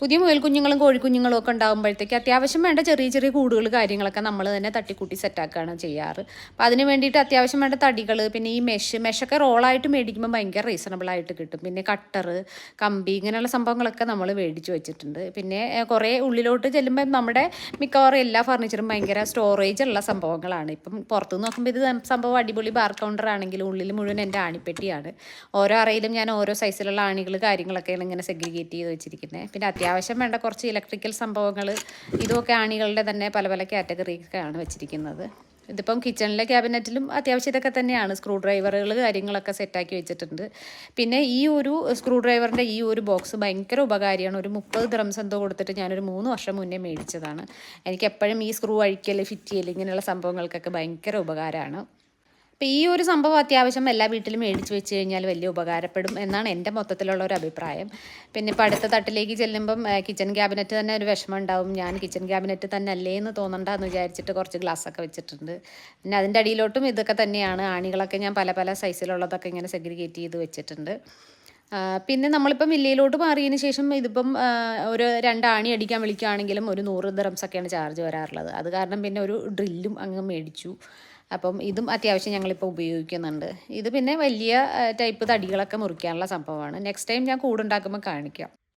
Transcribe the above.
പുതിയ മുയൽക്കുഞ്ഞുങ്ങളും കോഴിക്കുഞ്ഞുങ്ങളും ഒക്കെ ഉണ്ടാകുമ്പോഴത്തേക്ക് അത്യാവശ്യം വേണ്ട ചെറിയ ചെറിയ കൂടുകൾ കാര്യങ്ങളൊക്കെ നമ്മൾ തന്നെ തട്ടിക്കൂട്ടി സെറ്റാക്കുകയാണ് ചെയ്യാറ്. അപ്പോൾ അതിന് വേണ്ടിയിട്ട് അത്യാവശ്യം വേണ്ട തടികൾ പിന്നെ ഈ മെഷ് മെഷൊക്കെ റോളായിട്ട് മേടിക്കുമ്പോൾ ഭയങ്കര റീസണബിൾ ആയിട്ട് കിട്ടും. പിന്നെ കട്ടർ കമ്പി ഇങ്ങനെയുള്ള സംഭവങ്ങളൊക്കെ നമ്മൾ മേടിച്ച് വെച്ചിട്ടുണ്ട്. പിന്നെ കുറേ ഉള്ളിലോട്ട് ചെല്ലുമ്പോൾ നമ്മുടെ മിക്കവാറും എല്ലാ ഫർണിച്ചറും ഭയങ്കര സ്റ്റോറേജ് ഉള്ള സംഭവങ്ങളാണ്. ഇപ്പം പുറത്തു നോക്കുമ്പോൾ ഇത് സംഭവം അടിപൊളി ബാർ കൗണ്ടർ ആണെങ്കിലും ഉള്ളിൽ മുഴുവൻ എന്റെ ആണിപ്പെട്ടിയാണ്. ഓരോ അറയിലും ഞാൻ ഓരോ സൈസിലുള്ള ആണികൾ കാര്യങ്ങളൊക്കെയാണ് ഇങ്ങനെ സെഗ്രിഗേറ്റ് ചെയ്ത് വെച്ചിരിക്കുന്നത് പിന്നെ അത്യാവശ്യം വേണ്ട കുറച്ച് ഇലക്ട്രിക്കൽ സംഭവങ്ങൾ ഇതൊക്കെ ആണികളുടെ തന്നെ പല പല കാറ്റഗറിയൊക്കെയാണ് വെച്ചിരിക്കുന്നത്. ഇതിപ്പം കിച്ചണിലെ ക്യാബിനറ്റിലും അത്യാവശ്യം ഇതൊക്കെ തന്നെയാണ്. സ്ക്രൂ ഡ്രൈവറുകൾ കാര്യങ്ങളൊക്കെ സെറ്റാക്കി വെച്ചിട്ടുണ്ട്. പിന്നെ ഈ ഒരു സ്ക്രൂ ഡ്രൈവറിന്റെ ഈ ഒരു ബോക്സ് ഭയങ്കര ഉപകാരിയാണ്. ഒരു മുപ്പത് ദ്രംസ് എന്തോ കൊടുത്തിട്ട് ഞാനൊരു മൂന്ന് വർഷം മുന്നേ മേടിച്ചതാണ്. എനിക്ക് എപ്പോഴും ഈ സ്ക്രൂ അഴിക്കൽ ഫിറ്റ് ചെയ്യൽ ഇങ്ങനെയുള്ള സംഭവങ്ങൾക്കൊക്കെ ഭയങ്കര ഉപകാരമാണ് അപ്പോൾ ഈ ഒരു സംഭവം അത്യാവശ്യം എല്ലാ വീട്ടിലും മേടിച്ച് വെച്ച് കഴിഞ്ഞാൽ വലിയ ഉപകാരപ്പെടും എന്നാണ് എന്റെ മൊത്തത്തിലുള്ള ഒരു അഭിപ്രായം. പിന്നെ ഇപ്പോൾ അടുത്ത തട്ടിലേക്ക് ചെല്ലുമ്പം കിച്ചൺ ക്യാബിനറ്റ് തന്നെ ഒരു വിഷമം ഉണ്ടാവും ഞാൻ കിച്ചൺ ക്യാബിനറ്റ് തന്നെ അല്ലേ എന്ന് തോന്നണ്ട എന്ന് വിചാരിച്ചിട്ട് കുറച്ച് ഗ്ലാസ്സൊക്കെ വെച്ചിട്ടുണ്ട്. പിന്നെ അതിന്റെ അടിയിലോട്ടും ഇതൊക്കെ തന്നെയാണ്. ആണികളൊക്കെ ഞാൻ പല പല സൈസിലുള്ളതൊക്കെ ഇങ്ങനെ സെഗ്രിഗേറ്റ് ചെയ്ത് വെച്ചിട്ടുണ്ട്. പിന്നെ നമ്മളിപ്പം വില്ലയിലോട്ട് മാറിയതിന് ശേഷം ഇതിപ്പം ഒരു രണ്ടാണി അടിക്കാൻ വിളിക്കുകയാണെങ്കിലും ഒരു നൂറ് ഒക്കെയാണ് ചാർജ് വരാറുള്ളത്. അത് കാരണം പിന്നെ ഒരു ഡ്രില്ലും അങ്ങ് മേടിച്ചു. അപ്പം ഇതും അത്യാവശ്യം ഞങ്ങളിപ്പോൾ ഉപയോഗിക്കുന്നുണ്ട്. ഇത് പിന്നെ വലിയ ടൈപ്പ് തടികളൊക്കെ മുറിക്കാനുള്ള സംഭവമാണ്. നെക്സ്റ്റ് ടൈം ഞാൻ കൂടുണ്ടാക്കുമ്പോൾ കാണിക്കാം.